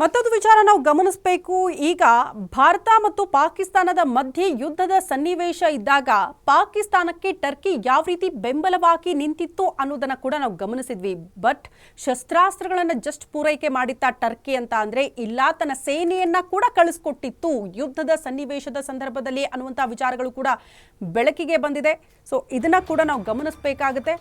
ಮತ್ತೊಂದು ವಿಚಾರ ನಾವು ಗಮನಿಸಬೇಕು. ಈಗ ಭಾರತ ಮತ್ತು ಪಾಕಿಸ್ತಾನದ ಮಧ್ಯೆ ಯುದ್ಧದ ಸನ್ನಿವೇಶ ಇದ್ದಾಗ ಪಾಕಿಸ್ತಾನಕ್ಕೆ ಟರ್ಕಿ ಯಾವ ರೀತಿ ಬೆಂಬಲವಾಗಿ ನಿಂತಿತ್ತು ಅನ್ನೋದನ್ನು ಕೂಡ ನಾವು ಗಮನಿಸಿದ್ವಿ. ಬಟ್ ಶಸ್ತ್ರಾಸ್ತ್ರಗಳನ್ನು ಜಸ್ಟ್ ಪೂರೈಕೆ ಮಾಡಿತ್ತ ಟರ್ಕಿ ಅಂತ ಅಂದರೆ ಇಲ್ಲ, ತನ್ನ ಸೇನೆಯನ್ನ ಕೂಡ ಕಳಿಸ್ಕೊಟ್ಟಿತ್ತು ಯುದ್ಧದ ಸನ್ನಿವೇಶದ ಸಂದರ್ಭದಲ್ಲಿ ಅನ್ನುವಂಥ ವಿಚಾರಗಳು ಕೂಡ ಬೆಳಕಿಗೆ ಬಂದಿದೆ. ಸೊ ಇದನ್ನ ಕೂಡ ನಾವು ಗಮನಿಸಬೇಕಾಗುತ್ತೆ.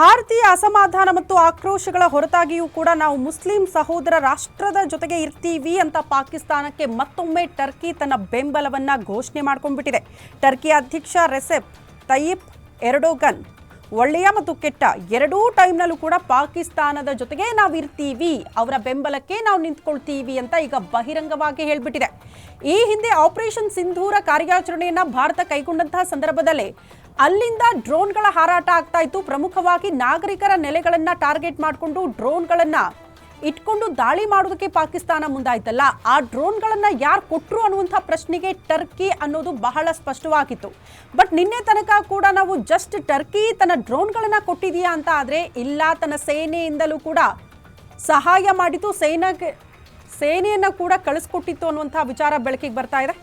ಭಾರತೀಯ ಅಸಮಾಧಾನ ಮತ್ತು ಆಕ್ರೋಶಗಳ ಹೊರತಾಗಿಯೂ ಕೂಡ ನಾವು ಮುಸ್ಲಿಂ ಸಹೋದರ ರಾಷ್ಟ್ರದ ಜೊತೆಗೆ ಇರ್ತೀವಿ ಅಂತ ಪಾಕಿಸ್ತಾನಕ್ಕೆ ಮತ್ತೊಮ್ಮೆ ಟರ್ಕಿ ತನ್ನ ಬೆಂಬಲವನ್ನ ಘೋಷಣೆ ಮಾಡ್ಕೊಂಡ್ಬಿಟ್ಟಿದೆ. ಟರ್ಕಿ ಅಧ್ಯಕ್ಷ ರೆಸೆಪ್ ತಯಿಪ್ ಎರ್ಡೋಗನ್ ಒಳ್ಳೆಯ ಮತ್ತು ಕೆಟ್ಟ ಎರಡೂ ಟೈಮ್ನಲ್ಲೂ ಕೂಡ ಪಾಕಿಸ್ತಾನದ ಜೊತೆಗೆ ನಾವು ಇರ್ತೀವಿ. ಅವರ ಬೆಂಬಲಕ್ಕೆ ನಾವು ನಿಂತ್ಕೊಳ್ತೀವಿ ಅಂತ ಈಗ ಬಹಿರಂಗವಾಗಿ ಹೇಳ್ಬಿಟ್ಟಿದೆ. ಈ ಹಿಂದೆ ಆಪರೇಷನ್ ಸಿಂಧೂರ ಕಾರ್ಯಾಚರಣೆಯನ್ನು ಭಾರತ ಕೈಗೊಂಡಂತಹ ಸಂದರ್ಭದಲ್ಲಿ ಅಲ್ಲಿಂದ ಡ್ರೋನ್ಗಳ ಹಾರಾಟ ಆಗ್ತಾ ಇತ್ತು. ಪ್ರಮುಖವಾಗಿ ನಾಗರಿಕರ ನೆಲೆಗಳನ್ನು ಟಾರ್ಗೆಟ್ ಮಾಡಿಕೊಂಡು ಡ್ರೋನ್ಗಳನ್ನ ಇಟ್ಕೊಂಡು ದಾಳಿ ಮಾಡೋದಕ್ಕೆ ಪಾಕಿಸ್ತಾನ ಮುಂದಾಯ್ತಲ್ಲ. ಆ ಡ್ರೋನ್ಗಳನ್ನು ಯಾರು ಕೊಟ್ಟರು ಅನ್ನುವಂಥ ಪ್ರಶ್ನೆಗೆ ಟರ್ಕಿ ಅನ್ನೋದು ಬಹಳ ಸ್ಪಷ್ಟವಾಗಿತ್ತು. ಬಟ್ ನಿನ್ನೆ ತನಕ ಕೂಡ ನಾವು ಜಸ್ಟ್ ಟರ್ಕಿ ತನ್ನ ಡ್ರೋನ್ಗಳನ್ನು ಕೊಟ್ಟಿದೆಯಾ ಅಂತ ಆದರೆ ಇಲ್ಲ, ತನ್ನ ಸೇನೆಯಿಂದಲೂ ಕೂಡ ಸಹಾಯ ಮಾಡಿತು ಸೇನೆಗೆ, ಸೇನೆಯನ್ನ ಕೂಡ ಕಳಿಸ್ಕೊಟ್ಟಿತ್ತು ಅನ್ನುವಂಥ ವಿಚಾರ ಬೆಳಕಿಗೆ ಬರ್ತಾ ಇದೆ.